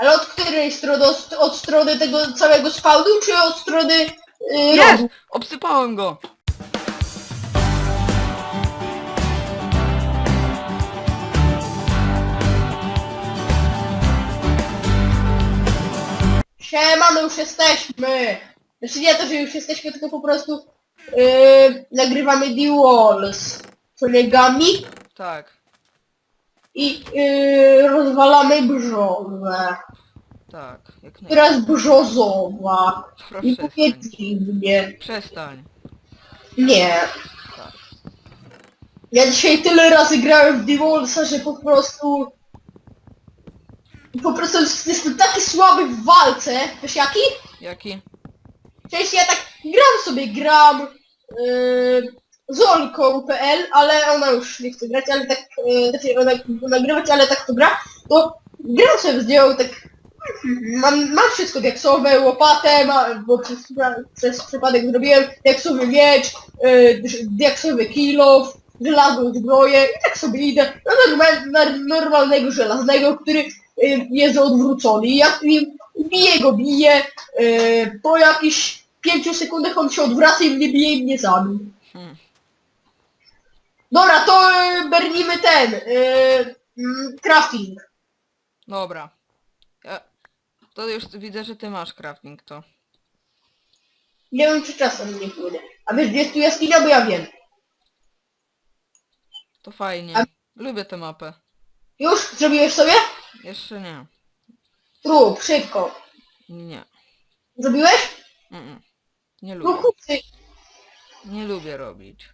Ale od której strony? Od, od strony tego całego spawnu, czy od strony yy, Jest! rogu? Obsypałem go! Siema, my już jesteśmy! Znaczy nie to, że już jesteśmy, tylko po prostu yy, nagrywamy The Walls z kolegami Tak, i yy, rozwalamy brzozę, tak, jak nie. która jest brzozowa. Proszę I mówię przestań. dziwnie. Przestań. Nie. Tak. Ja dzisiaj tyle razy grałem w Wallsa, że po prostu... Po prostu jestem taki słaby w walce. Wiesz jaki? Jaki? Cześć, ja tak gram sobie, gram yy, z Olką.pl, ale ona już nie chce grać, ale tak, yy, znaczy ona nagrywać, ale tak to gra, to gram sobie z nią, tak mam, mam wszystko, diaksowe, łopatę, ma, bo przez, przez przypadek zrobiłem diaksowy miecz, yy, diaksowy kilof, żelazną zbroję i tak sobie idę na, normal, na normalnego żelaznego, który yy, jest odwrócony. I ja i biję go, biję, yy, po jakichś pięciu sekundach on się odwraca i mnie bije i mnie zabił. Hmm. Dobra, to yy, bernimy ten, yy, mm, crafting. Dobra. Ja... To już widzę, że ty masz crafting to. Nie wiem czy czasem nie płynę. A wiesz gdzie jest tu jaskinia, bo ja wiem. To fajnie. A- Lubię tę mapę. Już? Zrobiłeś sobie? Jeszcze nie. Rób, szybko. Nie. Zrobiłeś? Mm-mm. Nie No lubię. Nie lubię robić.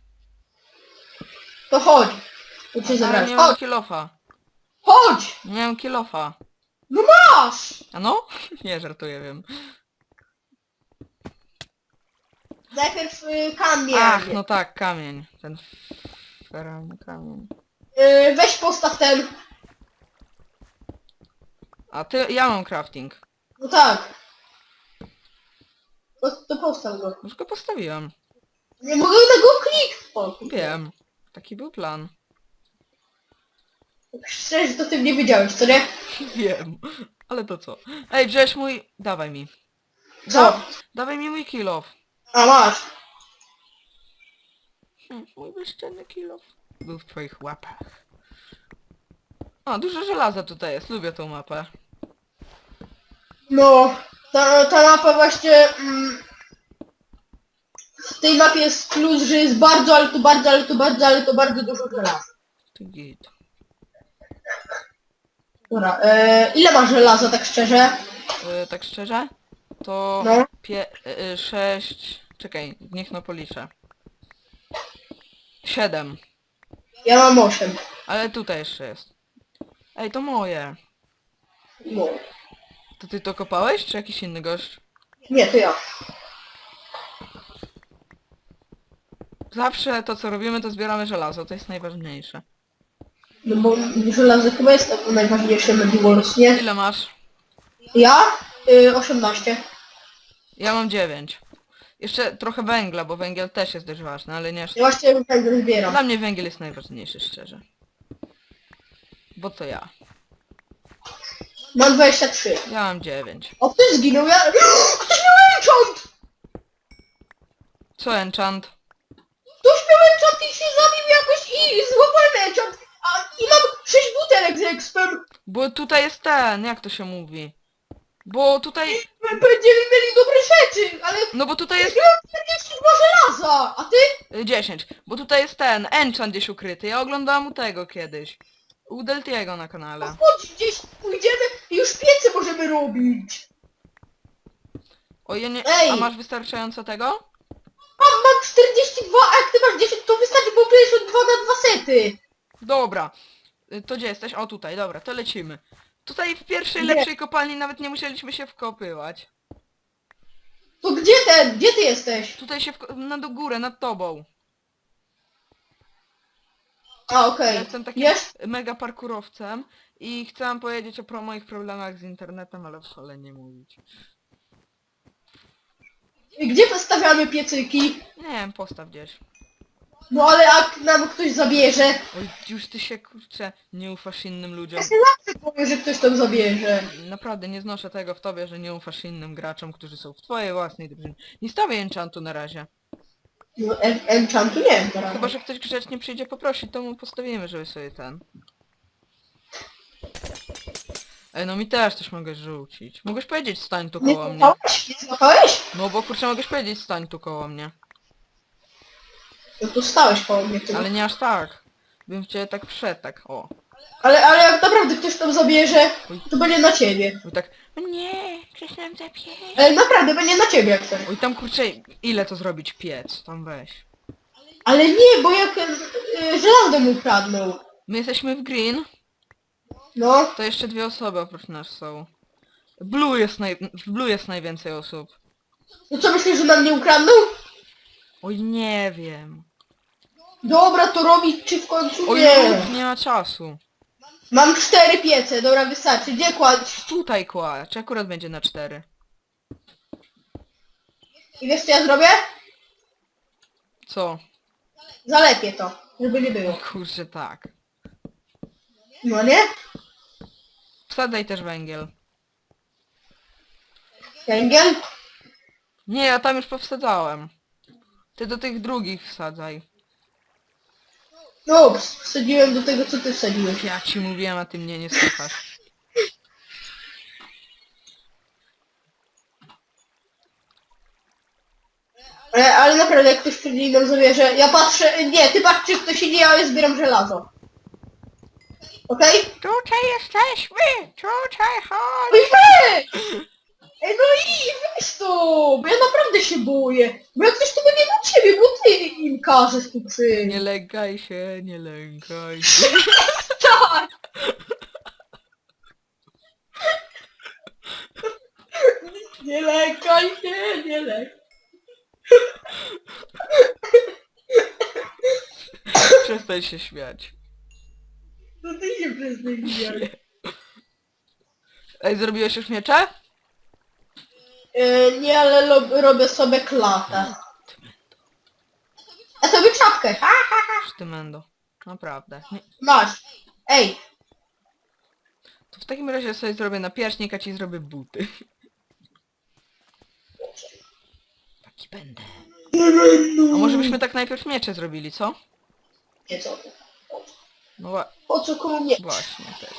To chodź. Cię Ale zabrać. nie mam Chodź, kilofa. chodź! Nie mam kilofa. Masz! A no? Nie, żartuję, wiem. Najpierw y, kamień. Ach, no tak, kamień. Ten feralny kamień. Y, weź postaw ten. A ty, ja mam crafting. No tak. To, to postaw go. Już go postawiłem. Nie mogę na go kliknąć. Wiem. Taki był plan. Szczerze, to ty nie wiedziałeś, co nie? Wiem. Ale to co? Ej, wziąłeś mój... Dawaj mi. Co? Dawaj mi mój kilof. A masz. Hm, mój bezczelny kilof. Był w twoich łapach. A, dużo żelaza tutaj jest. Lubię tą mapę. No, ta, ta mapa właśnie... Mm, w tej mapie jest plus, że jest bardzo, ale to bardzo, ale to bardzo, ale to bardzo dużo żelaza. Ty git. Dobra, e, ile masz żelaza, tak szczerze? E, tak szczerze? To... No. Pie... E, sześć... Czekaj, niech no policzę. Siedem. Ja mam 8. Ale tutaj jeszcze jest. Ej, to moje. No. To ty to kopałeś, czy jakiś inny gość? Nie, to ja. Zawsze to co robimy, to zbieramy żelazo, to jest najważniejsze. No bo żelazo chyba jest to najważniejsze Mediwars, nie? Ile masz? Ja? Y, 18. Ja mam 9. Jeszcze trochę węgla, bo węgiel też jest dość ważny, ale nie aż... Ja właśnie węgiel zbieram. Dla mnie węgiel jest najważniejszy, szczerze. Bo to ja. Mam 23. Ja mam 9. O, ty zginął, ja... Ktoś miał enchant! Co enchant? Ktoś miał enchant i się zabił jakoś i złapałem enchant! A, I mam 6 butelek z expem! Bo tutaj jest ten, jak to się mówi? Bo tutaj... My Będziemy mieli dobre rzeczy, ale... No bo tutaj jest Miałem 42 żelaza! A ty? y, 10. Bo tutaj jest ten, enchant gdzieś ukryty. Ja oglądałam u tego kiedyś. U Deltiego na kanale. Chodź gdzieś, pójdziemy i już piece możemy robić! O, ja nie... Ej! A masz wystarczająco tego? Mam, mam 42, a jak ty masz 10, to wystarczy, bo 52 na 2 sety! Dobra. Y, To gdzie jesteś? O tutaj, dobra, to lecimy. Tutaj w pierwszej Nie. lepszej kopalni nawet nie musieliśmy się wkopywać. To gdzie ten? Gdzie ty jesteś? Tutaj się wko- na do górę, nad tobą. A, okej. Ja jestem takim Jest? mega parkurowcem i chciałam powiedzieć o pro moich problemach z internetem, ale wolę nie mówić. Gdzie postawiamy piecyki? Nie wiem, postaw gdzieś. No ale jak nam ktoś zabierze, Oj, już ty się kurczę, nie ufasz innym ludziom. ja się zawsze powiem, że ktoś tam zabierze. Naprawdę nie znoszę tego w tobie, że nie ufasz innym graczom, którzy są w twojej własnej drużynie. Nie stawiaj enchantu na razie. No en enchantu nie wiem teraz. Chyba, że ktoś grzecznie przyjdzie poprosić, to mu postawimy, żeby sobie ten... Ej, no mi też coś mogę rzucić. Mogłeś powiedzieć stań tu Nie koło mnie. złapałeś? Nie złapałeś? No bo kurczę mogłeś powiedzieć stań tu koło mnie. No to stałeś koło mnie ty. Ale nie aż tak. Bym w ciebie tak wszedł, tak, o. Ale, ale jak naprawdę ktoś tam zabierze, to będzie na ciebie. Oj tak, "O nie, ktoś nam zabierze. Ale naprawdę będzie na ciebie jak chcesz. Oj tam kurczę, ile to zrobić piec? Tam weź. Ale nie, bo jak y, żelazo mu ukradną. My jesteśmy w green, No, to jeszcze dwie osoby oprócz nas są. Blue jest naj... W Blue jest najwięcej osób. no co myślisz, że nam nie ukradną? Oj nie wiem. Dobra, to robić czy w końcu Oj nie. nie ma czasu. Mam cztery piece, dobra wystarczy. Gdzie kładziesz? Tutaj kła, czy akurat będzie na cztery? I wiesz co ja zrobię? Co? Zalepię to, żeby nie było. Kurczę tak. No nie? Wsadzaj też węgiel. Węgiel? Nie, ja tam już powsadzałem. Ty do tych drugich wsadzaj. No, wsadziłem do tego, co ty wsadziłeś. Ja ci mówiłem, a ty mnie nie słuchasz. Ale, ale naprawdę, jak ktoś i nam zabierze, ja patrzę, nie, ty patrz, czy ktoś idzie, a ja zbieram żelazo. Okej? Tutaj jesteśmy! Tutaj chodź! Wy! Ej, no i weź to, bo ja naprawdę się boję. Bo jak ktoś to będzie na ciebie, bo ty im każesz tu przyjść. Nie lękaj się, nie lękaj się. Tak! Nie lękaj się, nie lękaj. Przestań się śmiać. No ty się przestań mijać. Ej, zrobiłeś już miecze? Yy, nie, ale robię sobie klatę. A sobie czapkę, ha? Sztymendo. Naprawdę. Nie. Masz. Ej, To w takim razie sobie zrobię napierśnik, a ci zrobię buty. Taki będę. A może byśmy tak najpierw miecze zrobili, co? nie co ty. No wa- komu nie? właśnie też.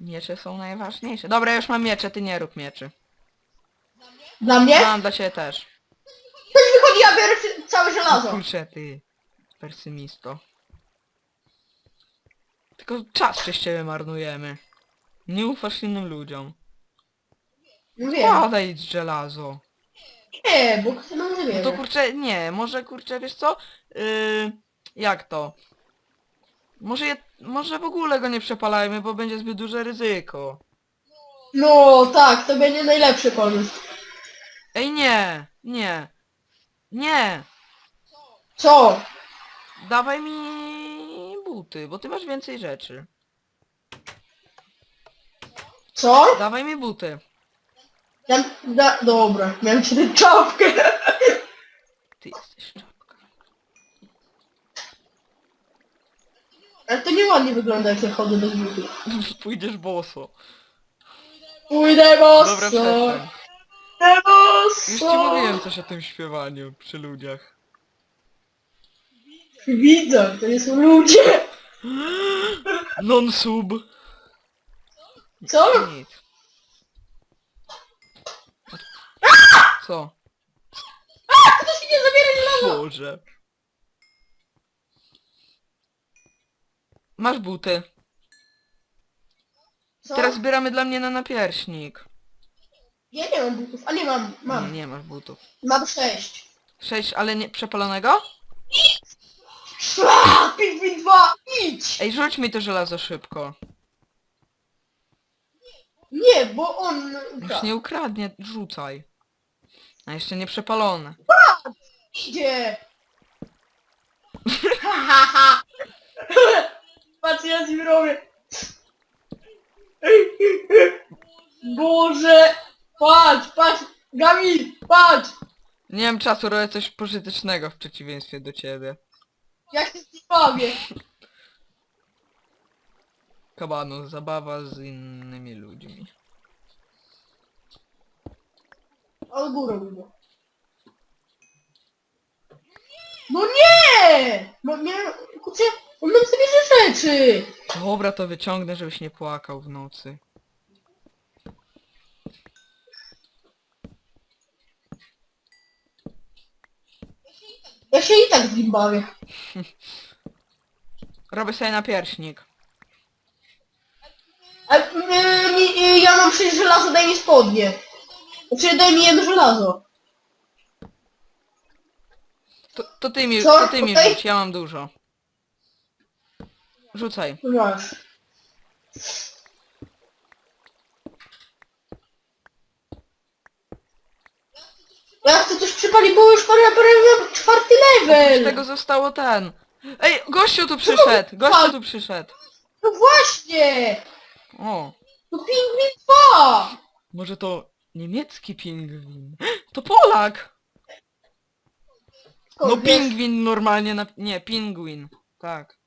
Miecze są najważniejsze. Dobra, już mam miecze, ty nie rób mieczy. Dla mnie? Mam dla ciebie też. Ktoś wychodzi, ja biorę całe żelazo. Kurczę ty, persymisto. Tylko czas przez ciebie marnujemy. Nie ufasz innym ludziom. No wiem. Podaj żelazo. Nie, bo kto nam No to zabierze. kurczę, nie, może kurczę, wiesz co? Yy, jak to? Może, je, może w ogóle go nie przepalajmy, bo będzie zbyt duże ryzyko. No tak, to będzie najlepszy pomysł. Ej nie, nie, nie, Co? dawaj mi buty, bo ty masz więcej rzeczy. Co? Dawaj mi buty. Ja, da, dobra, miałem ci tę czapkę. Ty jesteś. Ale to nieładnie wygląda, jak ja chodzę bez butów. Pójdziesz boso. Pójdę. Dobra, przestań. Pójdę. Już ci mówiłem coś o tym śpiewaniu przy ludziach. Widzę, to nie są ludzie. Non-sub. Co? Nic. Co? Kto się nie zabiera żelazo? Boże. Masz buty. Co? Teraz zbieramy dla mnie na napierśnik. Ja nie mam butów, a nie mam, Nie, mam. nie masz butów. Mam sześć. Sześć, ale nie przepalonego? Aaa, 5 5 2 idź! Ej, rzuć mi to żelazo szybko. Nie, bo on... Już nie ukradnie, rzucaj. A jeszcze nie przepalone. Idzie! Ha, ha, ha. Patrz, ja nim robię. Boże! Patrz, patrz! Gabi, patrz! Nie mam czasu, robię coś pożytecznego w przeciwieństwie do ciebie. Ja się z nim bawię. Kabano, zabawa z innymi ludźmi. On górą było. No nie! No nie, kurczę, on nam zabierze rzeczy. Dobra, to wyciągnę, żebyś nie płakał w nocy. Ja się i tak z nim bawię. Robię sobie napierśnik. A, y, mi- y, ja mam przecież żelazo, daj mi spodnie. Znaczy daj mi jedno żelazo. To, to ty mi, Co? to ty mi Okej. rzuć, ja mam dużo. Rzucaj. Masz. Ja chcę coś przypalić, bo już parę, parę, czwarty Z level. tego zostało ten. Ej, gościu tu przyszedł! Gościu tu przyszedł! No właśnie! O, To pingwin 2! może to niemiecki pingwin? To Polak! No pingwin normalnie na... Nie, pingwin. Tak.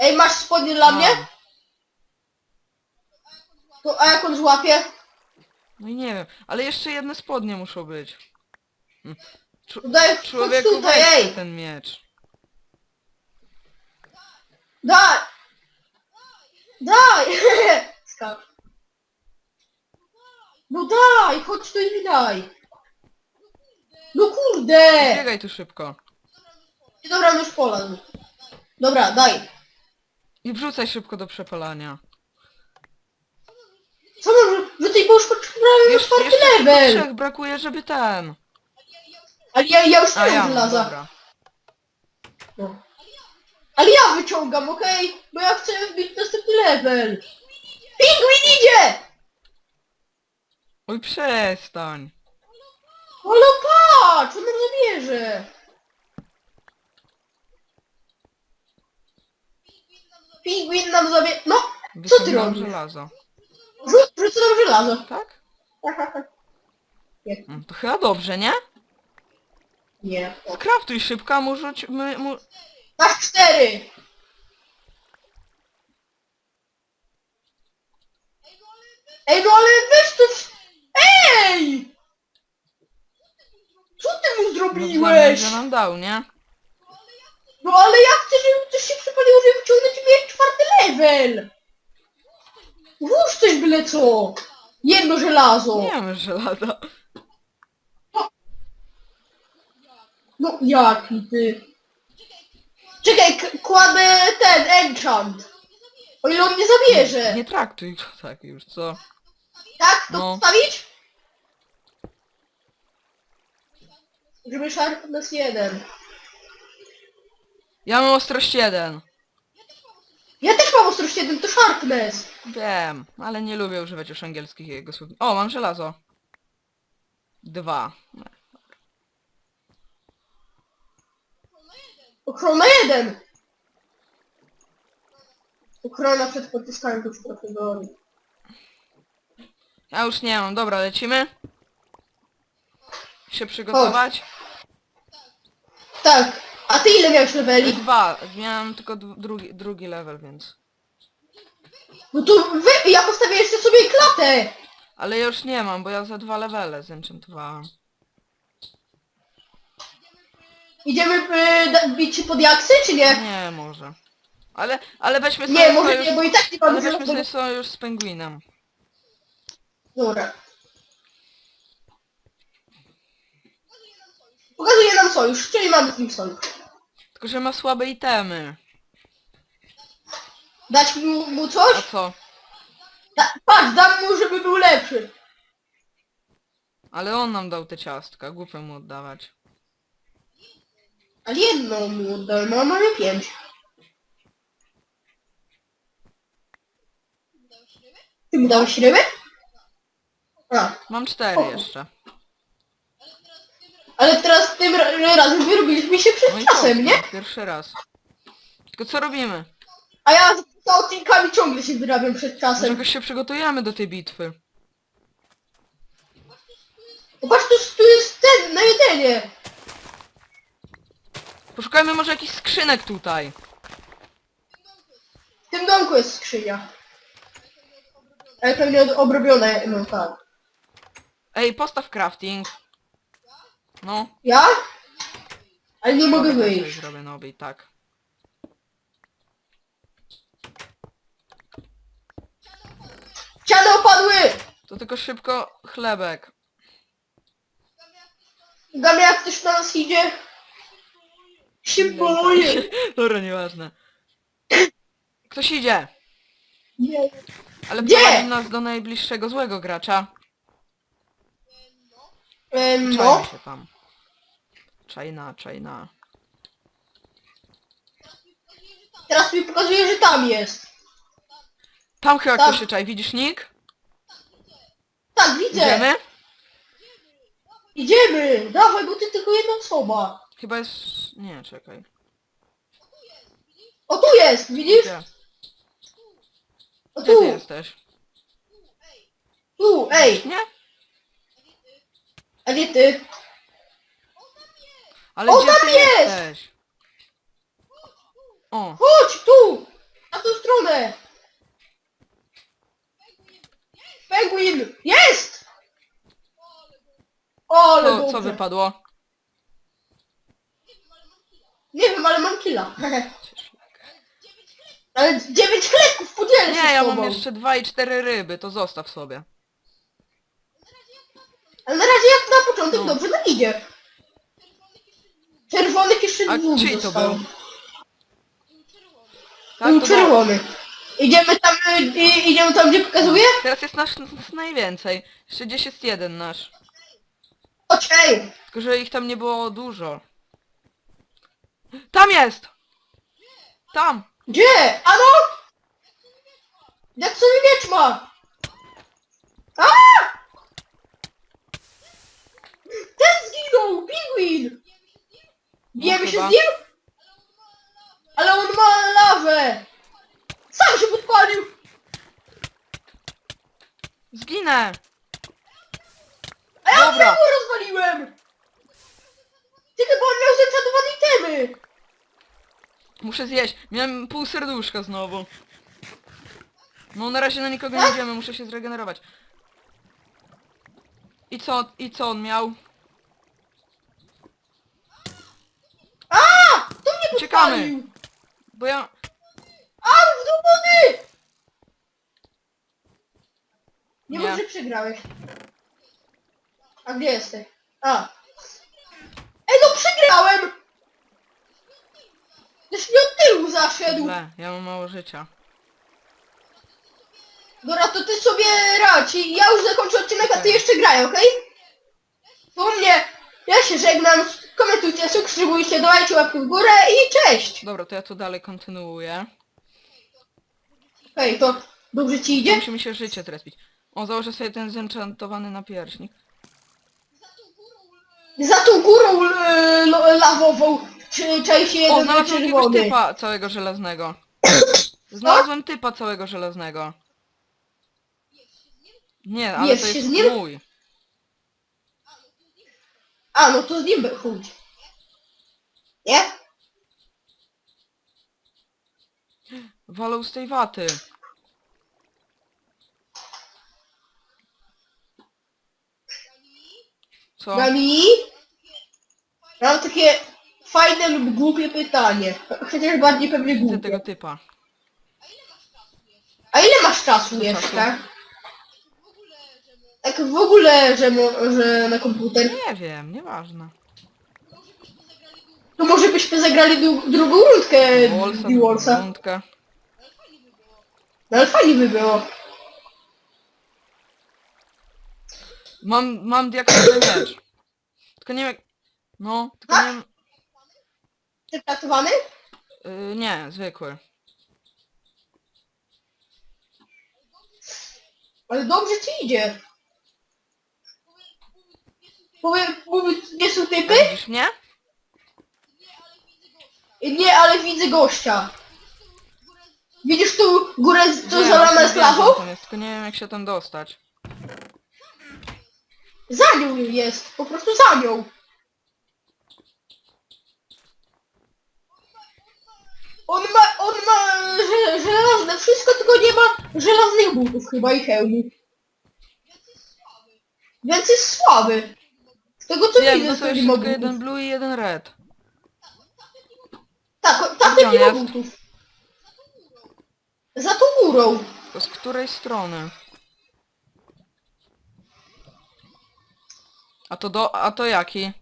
Ej, masz spodnie dla mnie? Mam. To, a jak on złapie? No i nie wiem, ale jeszcze jedne spodnie muszą być. Hm. Daj, chodź Człowieku, tutaj, weź ej! ten miecz. Daj! Daj! Skacz. No daj, chodź tu i daj. No kurde! Biegaj tu szybko. Dobra, no już pola. Dobra, daj. I wrzucaj szybko do przepalania. Co mam, że ty bo już prawie na Jeszcze, czwarty jeszcze tylko level. trzech brakuje, żeby ten. Ale ja, ja już A nie ja mam mam, żelaza. dobra. No. Ale ja wyciągam, okej? Bo ja chcę wbić następny level. Pingwin idzie! Oj, przestań. Ale patrz, on nam zabierze. Pingwin nam zabierze. No, Co ty robisz? żelazo. rzuć, rzucę nam żelazo. Tak? Mm, To chyba dobrze, nie? Nie. Skraftuj szybko, a mu rzuć... My, mu... Masz cztery. Ej, no ale weź to... w- Ej! Co ty mu No, zrobiłeś? że nam dał, nie? No ale ja chcę, żeby coś się przypaliło, żeby wyciągnąć mi czwarty level! Włóż coś byle co! Jedno żelazo! Nie mamy żelaza. No jaki ty? Czekaj, k- kładę ten enchant! O ile on nie zabierze! Nie traktuj go tak już, co? Tak? To No. wstawić? Żeby sharpness jeden. Ja mam ostrość jeden. Ja też mam ostrość jeden, to sharpness! Wiem, ale nie lubię używać już angielskich jego słów. O, mam żelazo. Dwa. Ochrona jeden! Ochrona przed już trochę gori. Ja już nie mam. Dobra, lecimy? Się przygotować? Tak, a ty ile miałeś leveli? Dwa. Miałem tylko dru- drugi, drugi level, więc... No to wy, ja postawię jeszcze sobie klatę! Ale ja już nie mam, bo ja za dwa levele zenchantowałem. Idziemy da- bić się pod jaksy, czy nie? Nie, może. Ale, ale weźmy sobie Nie, może sojusz... nie, bo i tak nie Ale mamy weźmy sobie żadnego... sojusz z pingwinem. Dobra. Pokazuje nam sojusz, czyli mamy z nim sojusz. Tylko, że ma słabe itemy. Dać mu, mu A coś? co? Da, patrz, dam mu, żeby był lepszy. Ale on nam dał te ciastka, głupio mu oddawać. Ale jedną mu oddałem, a mamy pięć. Ty mu dałeś ryby? A, Mam cztery jeszcze. Ale teraz tym ra- razem wyrobiliśmy się przed No i czasem, nie? Pierwszy raz. Tylko co robimy? A ja z odcinkami ciągle się wyrabiam przed Może czasem. jakoś się przygotujemy do tej bitwy. Zobacz, tu, tu jest ten, na jedzenie. Poszukajmy może jakichś skrzynek tutaj. W tym domku jest skrzynia. Ale pewnie od- obrobione, no tak. Ej, postaw crafting. No. Ja? Ale nie mogę Dobra, wyjść. Zrobię nowy, tak. Ściany opadły! To tylko szybko chlebek. Gamy jak ktoś na nas idzie. Się boję. Dobra, nieważne. Ktoś idzie, Nie. ale Gdzie? prowadzi nas do najbliższego złego gracza. Czajmy no. się tam. Czajna, czajna. Teraz mi pokazuje, że tam jest. Tam chyba Tam. ktoś się czai, widzisz Nick? Tak, widzę. Idziemy? Idziemy. Dawaj, bo ty tylko jedna osoba. Chyba jest... Nie, czekaj. O, tu jest, widzisz? Gdzie? O, Gdzie ty tu. jesteś? Tu, ej. Nie? A nie ty. Ale O, gdzie tam ty jest! jesteś? O, Chodź, tu. Na tą stronę. Penguin. Jest! O, ale co, co dobrze. wypadło? Nie wiem, ale mam killa. ale dziewięć chlebków podzielę się Nie, ja z mam tobą. jeszcze dwa i cztery ryby, to zostaw sobie. Ale na razie jak na początek No. dobrze nam idzie. Jeszcze A dwóch czyj to był? Tak, to czerwony. Idziemy tam, y, y, idziemy tam, gdzie pokazuje? Teraz jest nasz, nas najwięcej. Jeszcze gdzieś jest jeden nasz. Chodź, ej! Tylko, że ich tam nie było dużo. Tam jest! Tam! Gdzie? Ano? Jak sobie miecz ma? A! Ten Bijemy się chyba. z nim? Ale on ma lawę! Sam się podpalił! Zginę! A ja Dobra. Dobra. rozwaliłem! Ty chyba on miał zenchantowane itemy! Muszę zjeść. Miałem pół serduszka znowu. No na razie na nikogo nie idziemy, muszę się zregenerować. I co, i co on miał? A! To mnie Uciekamy. Bo ja... A, w do wody! Nie, Nie. mów, że przegrałeś. A gdzie jesteś? A. Ej, no przegrałem! Też nie od tyłu zaszedł. Źle, ja mam mało życia. Dobra, to ty sobie radź. i Ja już zakończę odcinek, a ty jeszcze graj, okej? U mnie. Ja się żegnam. Komentujcie, subskrybujcie, dawajcie łapki w górę i cześć! Dobra, to ja tu dalej kontynuuję. Okej, to dobrze ci idzie? Musi mi się życie trespić. O, założę sobie ten zenchantowany napierśnik. Za tą górą e, lo- lawową czy czai się O, jeden znalazłem jakiegoś czerwony. typa całego żelaznego. Znalazłem typa całego żelaznego. Nie, ale Jest to się jest z nim? mój. A, no to z nim chodź. Nie? Walą z tej waty. Co? Nami? Mam takie fajne lub głupie pytanie. Chociaż bardziej pewnie Widzę głupie. tego typa. A ile masz czasu jeszcze? Tak w ogóle, że, mo- że na komputer. Nie wiem, nieważne. To może byśmy zagrali dru- drugą rundkę Wolsa, Divorce'a. rundkę. No ale fajnie by było. Mam, mam diaksowy miecz. Tylko nie wiem jak... No, tylko nie wiem... Yy, nie, zwykły. Ale dobrze ci idzie. Powie, powiedz, nie są typy? Widzisz mnie? Nie, ale widzę gościa. Widzisz tu górę, co zalana właśnie z wiem, lawą? co tam jest, Tylko nie wiem jak się tam dostać. Za nią jest, po prostu za nią. On ma, on ma że, żelazne wszystko, tylko nie ma żelaznych butów chyba i hełmu. Więc jest słaby. Tego co jest ma tylko jeden blue i jeden red. Tak, tak jest? butów. Za tą górą. To z której strony? A to do... a to jaki?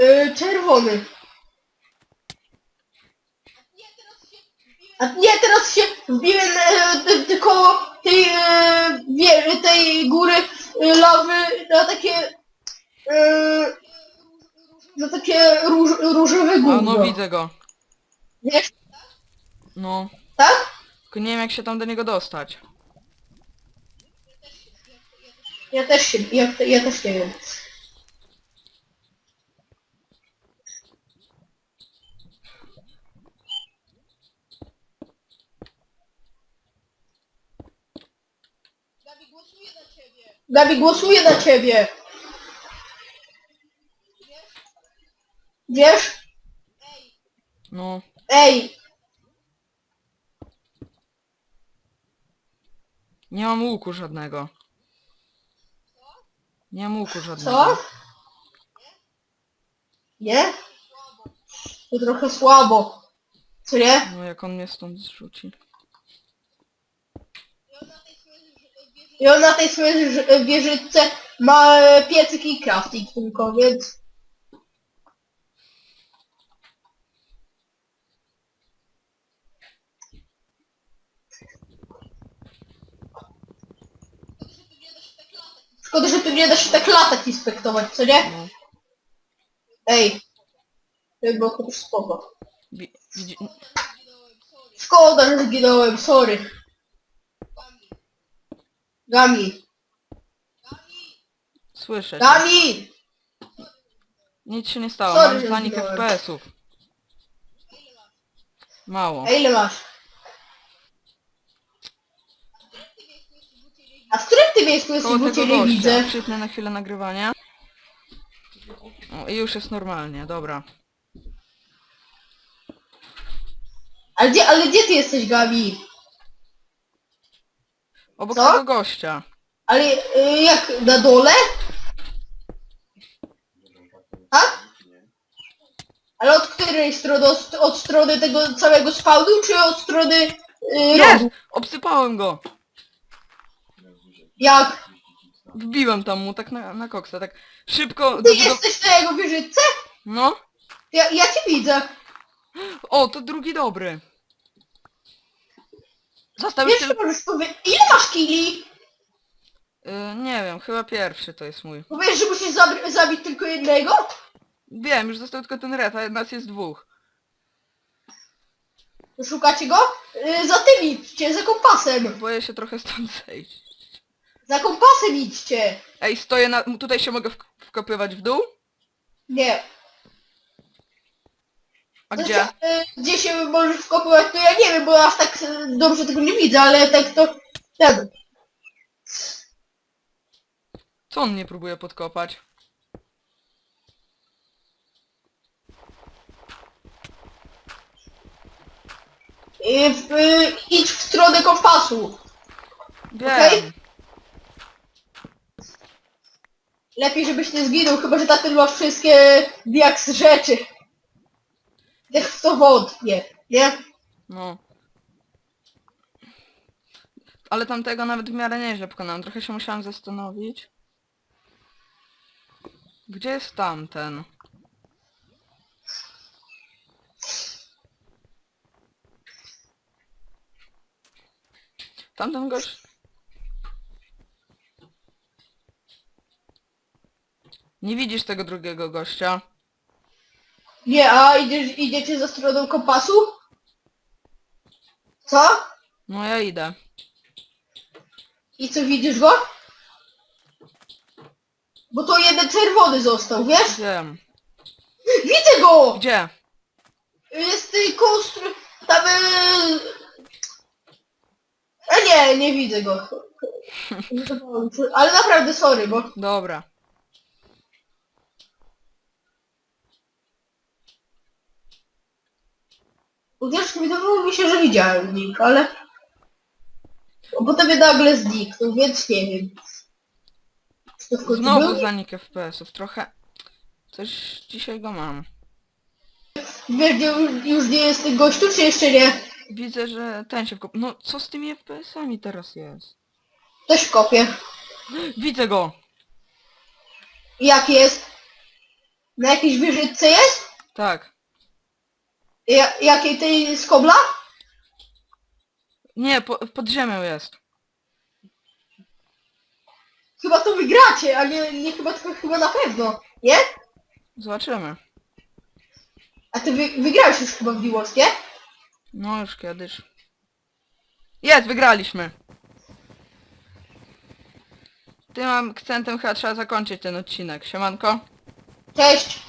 Yy, czerwony. A nie, teraz się wbiłem e, d- koło tej, e, wie, tej góry e, lawy na takie e, na takie róż, różowe A gówno. no widzę go. Wiesz, No. tak? Tylko nie wiem jak się tam do niego dostać. Ja też się, ja, ja też nie wiem. Gabi głosuje na ciebie. Wiesz? No. Ej, Nie mam łuku żadnego. Nie mam łuku żadnego. co? Nie? To trochę słabo. Co nie? No jak on mnie stąd zrzuci. I on na tej swojej ż- wieżyczce ma e, piecyk i crafting tylko, więc... Szkoda, że tu nie da się tak latać i spektować, co nie? No. Ej. To by było chociaż spoko. Wi- Widzi... Szkoda, że zginąłem, sorry. Gami. Słyszę cię. Nic się nie stało, Sorry, mam że zanik zginąłem. FPS-ów. Mało. A ile masz? A w którym ty miejscu jesteś, Koło bo tego cię nie gościa. widzę? Przytnę na chwilę nagrywania. O, i już jest normalnie, dobra. Ale gdzie, ale gdzie ty jesteś, Gabi? Obok Co? tego gościa. Ale y, jak, na dole? A? Ale od której strony? Od, od strony tego całego spawnu, czy od strony y, Jest! rogu? Obsypałem go! Jak? Wbiłem tam mu tak na, na koksa, tak szybko... Ty Do, do, jesteś na jego wieżyce? no! Ja, ja cię widzę. O, to drugi dobry. Został Wiesz, co możesz powiedzieć? Ile masz kili? Y, nie wiem, chyba pierwszy to jest mój. Powiesz, że musisz zabić tylko jednego? Wiem, już został tylko ten red, a nas jest dwóch. Szukacie go? Y, za tym idźcie, za kompasem. Boję się trochę stąd zejść. Za kompasem idźcie. Ej, stoję na... Tutaj się mogę wk wkopywać w dół? Nie. A To gdzie? znaczy, y, Gdzie się możesz wkopywać, to ja nie wiem, bo aż tak y, dobrze tego nie widzę, ale tak to... Ten. Co on mnie próbuje podkopać? Y, w, y, idź w stronę kompasu. Wiem. Okej. Lepiej, żebyś nie zginął, chyba że taten ma wszystkie diaks rzeczy. W to wątpię, nie? No. Ale tamtego nawet w miarę nieźle pokonałem. Trochę się musiałem zastanowić. Gdzie jest tamten? Tamten gość... Nie widzisz tego drugiego gościa? Nie, a idziesz, idziecie za stroną kompasu? Co? No ja idę. I co, widzisz go? Bo to jeden czerwony został, wiesz? Wiem. Widzę go! Gdzie? Jest y, koło str- tam... Y... A nie, nie widzę go. Ale naprawdę sorry, bo... Dobra. Chociaż wydawało mi się, że widziałem nick, ale... Bo potem nagle zniknął, więc nie wiem. Czy to w końcu Znowu był? zanik FPS-ów, trochę... Coś dzisiaj go mam. Wiesz, gdzie już, już nie jest ten gościu, czy jeszcze nie? Widzę, że ten się wkop... No, co z tymi FPS-ami teraz jest? Też w kopie. Widzę go! Jak jest? Na jakiejś wieżyczce jest? Tak. Ja, jakiej tej z kobla? Nie, po, pod ziemią jest. Chyba to wygracie, a nie, nie chyba, tylko chyba na pewno. Nie? Zobaczymy. A ty wy, wygrałeś już chyba w Diwos, nie? No już kiedyś. Jest, wygraliśmy! Tym akcentem chyba trzeba zakończyć ten odcinek. Siemanko. Cześć!